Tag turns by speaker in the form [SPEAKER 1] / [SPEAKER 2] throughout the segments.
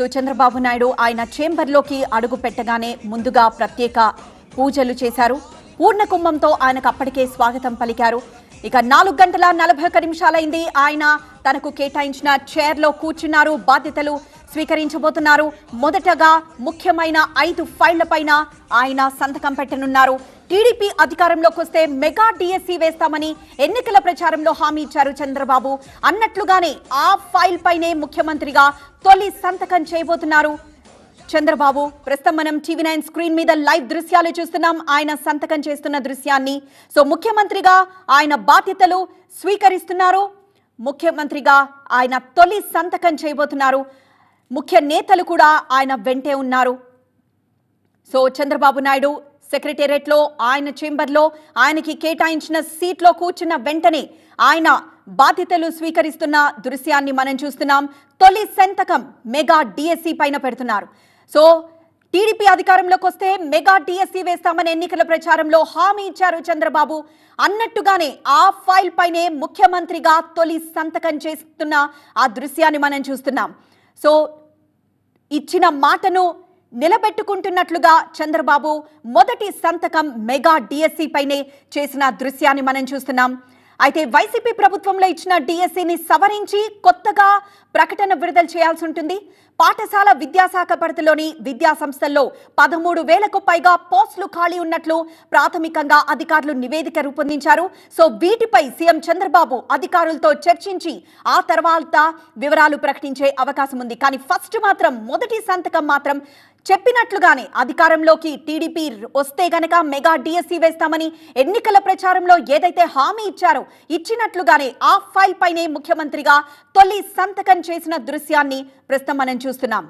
[SPEAKER 1] So Chandrababu Naidu ఆయన చేంబర్లోకి అడుగు పెట్టగానే ముందుగా ప్రత్యేక పూజలు చేశారు. పూర్ణ కుంభంతో ఆయనకు అప్పటికే స్వాగతం పలికారు. ఇక నాలుగు గంటల నలభై ఒక్క నిమిషాలైంది. ఆయన తనకు కేటాయించిన చైర్లో కూర్చున్నారు. బాధ్యతలు స్వీకరించబోతున్నారు. మొదటగా ముఖ్యమైన ఐదు ఫైళ్ళపైన ఆయన సంతకం పెట్టనున్నారు. టీడీపీ అధికారంలోకి వస్తే మెగా డిఎస్సీ వేస్తామని ఎన్నికల ప్రచారంలో హామీ ఇచ్చారు చంద్రబాబు. అన్నట్లుగానే ఆ ఫైల్ పైనే ముఖ్యమంత్రిగా తొలి సంతకం చేయబోతున్నారు. చంద్రబాబు ప్రస్తుతం మనం టీవీ నైన్ స్క్రీన్ మీద లైవ్ దృశ్యాలు చూస్తున్నాం. ఆయన సంతకం చేస్తున్న దృశ్యాన్ని. సో ముఖ్యమంత్రిగా ఆయన బాధ్యతలు స్వీకరిస్తున్నారు. ముఖ్యమంత్రిగా ఆయన తొలి సంతకం చేయబోతున్నారు. ముఖ్య నేతలు కూడా ఆయన వెంటే ఉన్నారు. సో చంద్రబాబు నాయుడు సెక్రటేరియట్లో ఆయన చేంబర్లో ఆయనకి కేటాయించిన సీట్లో కూర్చున్న వెంటనే ఆయన బాధ్యతలు స్వీకరిస్తున్న దృశ్యాన్ని మనం చూస్తున్నాం. తొలి సంతకం మెగా డిఎస్సి పైన పెడుతున్నారు. సో టీడీపీ అధికారంలోకి వస్తే మెగా డిఎస్సీ వేస్తామని ఎన్నికల ప్రచారంలో హామీ ఇచ్చారు చంద్రబాబు. అన్నట్టుగానే ఆ ఫైల్ పైనే ముఖ్యమంత్రిగా తొలి సంతకం చేస్తున్న ఆ దృశ్యాన్ని మనం చూస్తున్నాం. సో ఇచ్చిన మాటను నిలబెట్టుకుంటున్నట్లుగా చంద్రబాబు మొదటి సంతకం మెగా డిఎస్సి పైనే చేసిన దృశ్యాన్ని మనం చూస్తున్నాం. అయితే వైసీపీ ప్రభుత్వంలో ఇచ్చిన డిఎస్సిని సవరించి కొత్తగా ప్రకటన విడుదల చేయాల్సి ఉంటుంది. పాఠశాల విద్యాశాఖ పరిధిలోని విద్యా సంస్థల్లో పదమూడు వేలకు పైగా పోస్టులు ఖాళీ ఉన్నట్లు ప్రాథమికంగా అధికారులు నివేదిక రూపొందించారు. సో వీటిపై సీఎం చంద్రబాబు అధికారులతో చర్చించి ఆ తర్వాత వివరాలు ప్రకటించే అవకాశం ఉంది. కానీ ఫస్ట్ మాత్రం మొదటి సంతకం మాత్రం చెప్పినట్లుగానే అధికారంలోకి టీడీపీ వస్తే గనక మెగా డిఎస్సి వేస్తామని ఎన్నికల ప్రచారంలో ఏదైతే హామీ ఇచ్చారో ఇచ్చినట్లుగానే ఆ ఫైల్ పైనే ముఖ్యమంత్రిగా తొలి సంతకం చేసిన దృశ్యాన్ని ప్రస్తుతం మనం చూస్తున్నాం.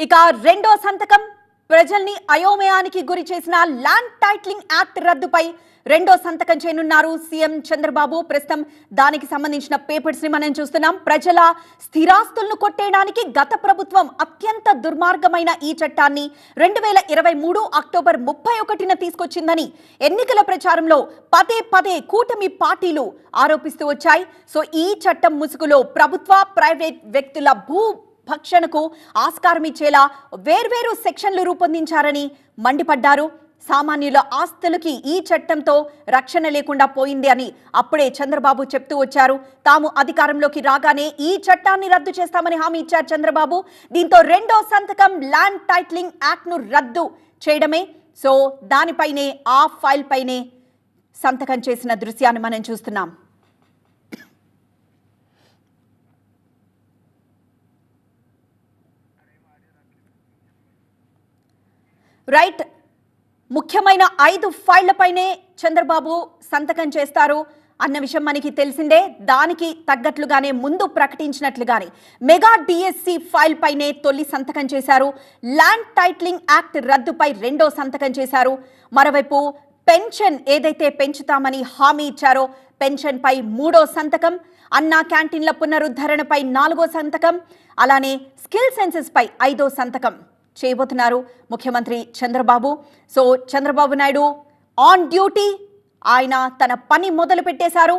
[SPEAKER 1] ఇక రెండో సంతకం ప్రజల్ని అయోమయానికి గురి చేసిన ల్యాండ్ టైటిలింగ్ యాక్ట్ రద్దుపై రెండో సంతకం చేయనున్నారు సీఎం చంద్రబాబు. ప్రస్తుతం దానికి సంబంధించిన పేపర్స్ని మనం చూస్తున్నాం. ప్రజల స్థిరాస్తులను కొట్టేయడానికి గత ప్రభుత్వం అత్యంత దుర్మార్గమైన ఈ చట్టాన్ని రెండు వేల ఇరవై మూడు అక్టోబర్ ముప్పై ఒకటిన తీసుకొచ్చిందని ఎన్నికల ప్రచారంలో పదే పదే కూటమి పార్టీలు ఆరోపిస్తూ వచ్చాయి. సో ఈ చట్టం ముసుగులో ప్రభుత్వ ప్రైవేట్ వ్యక్తుల భూ భక్షణకు ఆస్కారం ఇచ్చేలా వేర్వేరు సెక్షన్లు రూపొందించారని మండిపడ్డారు. సామాన్యుల ఆస్తులకి ఈ చట్టంతో రక్షణ లేకుండా పోయింది అని అప్పుడే చంద్రబాబు చెప్తూ వచ్చారు. తాము అధికారంలోకి రాగానే ఈ చట్టాన్ని రద్దు చేస్తామని హామీ ఇచ్చారు చంద్రబాబు. దీంతో రెండో సంతకం ల్యాండ్ టైట్లింగ్ యాక్ట్ను రద్దు చేయడమే. సో దానిపైనే ఆ ఫైల్ పైనే సంతకం చేసిన దృశ్యాన్ని మనం చూస్తున్నాం. రైట్. ముఖ్యమైన ఐదు ఫైళ్ళపైనే చంద్రబాబు సంతకం చేస్తారు. అన్న విషయం మనకి తెలిసిందే. దానికి తగ్గట్లుగానే ముందు ప్రకటించినట్లుగానే మెగా డిఎస్సి ఫైల్ పైనే తొలి సంతకం చేశారు. ల్యాండ్ టైటిలింగ్ యాక్ట్ రద్దుపై రెండో సంతకం చేశారు. మరోవైపు పెన్షన్ ఏదైతే పెంచుతామని హామీ ఇచ్చారో పెన్షన్పై మూడో సంతకం అన్నా క్యాంటీన్ల పునరుద్ధరణపై నాలుగో సంతకం అలానే స్కిల్ సెన్సెస్పై ఐదో సంతకం. చేయబోతున్నారు ముఖ్యమంత్రి Chandrababu. So Chandrababu Naidu on duty ఆయన తన పని మొదలు పెట్టేశారు.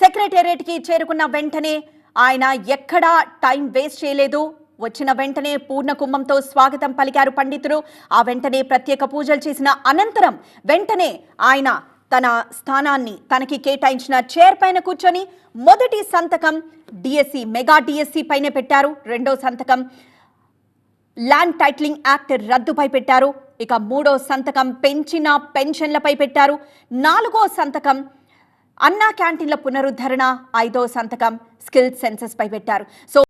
[SPEAKER 1] సెక్రటేరియట్కి చేరుకున్న వెంటనే ఆయన ఎక్కడా టైం వేస్ట్ చేయలేదు. వచ్చిన వెంటనే పూర్ణ కుంభంతో స్వాగతం పలికారు పండితులు. ఆ వెంటనే ప్రత్యేక పూజలు చేసిన అనంతరం వెంటనే ఆయన తన స్థానాన్ని తనకి కేటాయించిన చైర్ పైన కూర్చొని మొదటి సంతకం డిఎస్సి మెగా డిఎస్సి పైనే పెట్టారు. రెండో సంతకం ల్యాండ్ టైటిలింగ్ యాక్ట్ రద్దుపై పెట్టారు. ఇక మూడో సంతకం పెంచిన పెన్షన్లపై పెట్టారు. నాలుగో సంతకం అన్నా క్యాంటీన్ల పునరుద్ధరణ. ఐదో సంతకం స్కిల్ సెన్సెస్ పై పెట్టారు. సో